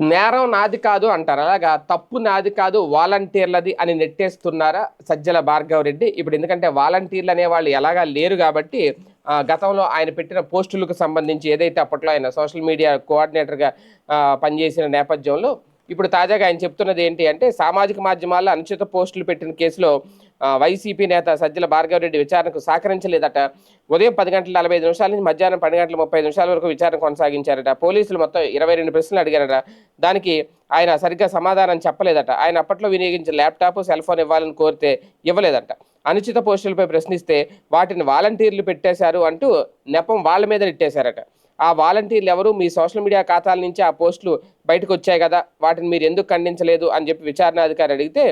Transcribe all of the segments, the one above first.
నేరం నాది కాదు అంటారు. అలాగా తప్పు నాది కాదు వాలంటీర్లది అని నెట్టేస్తున్నారా సజ్జల భార్గవ్ రెడ్డి? ఇప్పుడు ఎందుకంటే వాలంటీర్లు అనే వాళ్ళు ఎలాగా లేరు కాబట్టి గతంలో ఆయన పెట్టిన పోస్టులకు సంబంధించి ఏదైతే అప్పట్లో ఆయన సోషల్ మీడియా కోఆర్డినేటర్గా పనిచేసిన నేపథ్యంలో ఇప్పుడు తాజాగా ఆయన చెప్తున్నది ఏంటి అంటే సామాజిక మాధ్యమాల్లో అనుచిత పోస్టులు పెట్టిన కేసులో వైసీపీ నేత సజ్జల భార్గవరెడ్డి విచారణకు సహకరించలేదట. ఉదయం పది గంటల నలభై ఐదు నిమిషాల నుంచి మధ్యాహ్నం పది గంటల ముప్పై నిమిషాల వరకు విచారణ కొనసాగించారట. పోలీసులు మొత్తం ఇరవై రెండు ప్రశ్నలు అడిగారట. దానికి ఆయన సరిగ్గా సమాధానం చెప్పలేదట. ఆయన అప్పట్లో వినియోగించిన ల్యాప్టాప్ సెల్ ఫోన్ ఇవ్వాలని కోరితే ఇవ్వలేదట. అనుచిత పోస్టులపై ప్రశ్నిస్తే వాటిని వాలంటీర్లు పెట్టేశారు అంటూ నెపం వాళ్ళ మీద నెట్టేశారట ఆ వాలంటీర్లు ఎవరు? మీ సోషల్ మీడియా ఖాతాల నుంచి ఆ పోస్టులు బయటకు వచ్చాయి కదా. వాటిని మీరు ఎందుకు ఖండించలేదు అని చెప్పి విచారణ అధికారి అడిగితే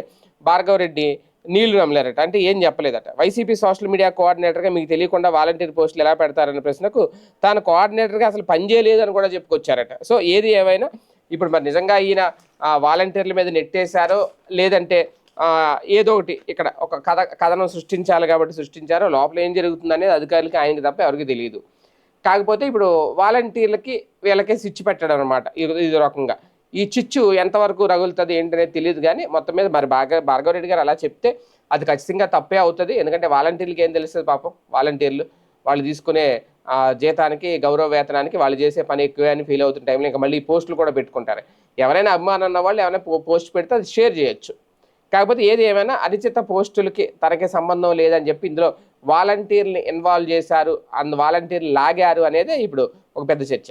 భార్గవరెడ్డి నీళ్ళు నమ్మలేరట అంటే ఏం చెప్పలేదట. వైసీపీ సోషల్ మీడియా కోఆర్డినేటర్గా మీకు తెలియకుండా వాలంటీర్ పోస్టులు ఎలా పెడతారన్న ప్రశ్నకు తాను కోఆర్డినేటర్గా అసలు పనిచేయలేదు అని కూడా చెప్పుకొచ్చారట. సో ఏది ఏమైనా ఇప్పుడు మరి నిజంగా ఈయన వాలంటీర్ల మీద నెట్టేశారో లేదంటే ఏదో ఒకటి ఇక్కడ ఒక కథ కథనం సృష్టించాలి కాబట్టి సృష్టించారో లోపల ఏం జరుగుతుందనేది అధికారులకి ఆయనకి తప్ప ఎవరికి తెలియదు. కాకపోతే ఇప్పుడు వాలంటీర్లకి వీళ్ళకే స్విచ్ పెట్టడం అనమాట ఇది రకంగా. ఈ చిచ్చు ఎంతవరకు రగులుతుంది ఏంటనేది తెలియదు కానీ మొత్తం మీద మరి బాగా భార్గవరెడ్డి గారు అలా చెప్తే అది ఖచ్చితంగా తప్పే అవుతుంది. ఎందుకంటే వాలంటీర్లకి ఏం తెలుస్తుంది పాపం? వాలంటీర్లు వాళ్ళు తీసుకునే జీతానికి గౌరవ వేతనానికి వాళ్ళు చేసే పని ఎక్కువే అని ఫీల్ అవుతున్న టైంలో ఇంకా మళ్ళీ పోస్టులు కూడా పెట్టుకుంటారు. ఎవరైనా అభిమానం ఉన్న వాళ్ళు ఏమైనా పో- పోస్ట్ పెడితే అది షేర్ చేయొచ్చు. కాకపోతే ఏది ఏమైనా అనిచిత పోస్టులకి తనకి సంబంధం లేదని చెప్పి ఇందులో వాలంటీర్ని ఇన్వాల్వ్ చేశారు అందు వాలంటీర్లు లాగారు అనేది ఇప్పుడు ఒక పెద్ద చర్చ.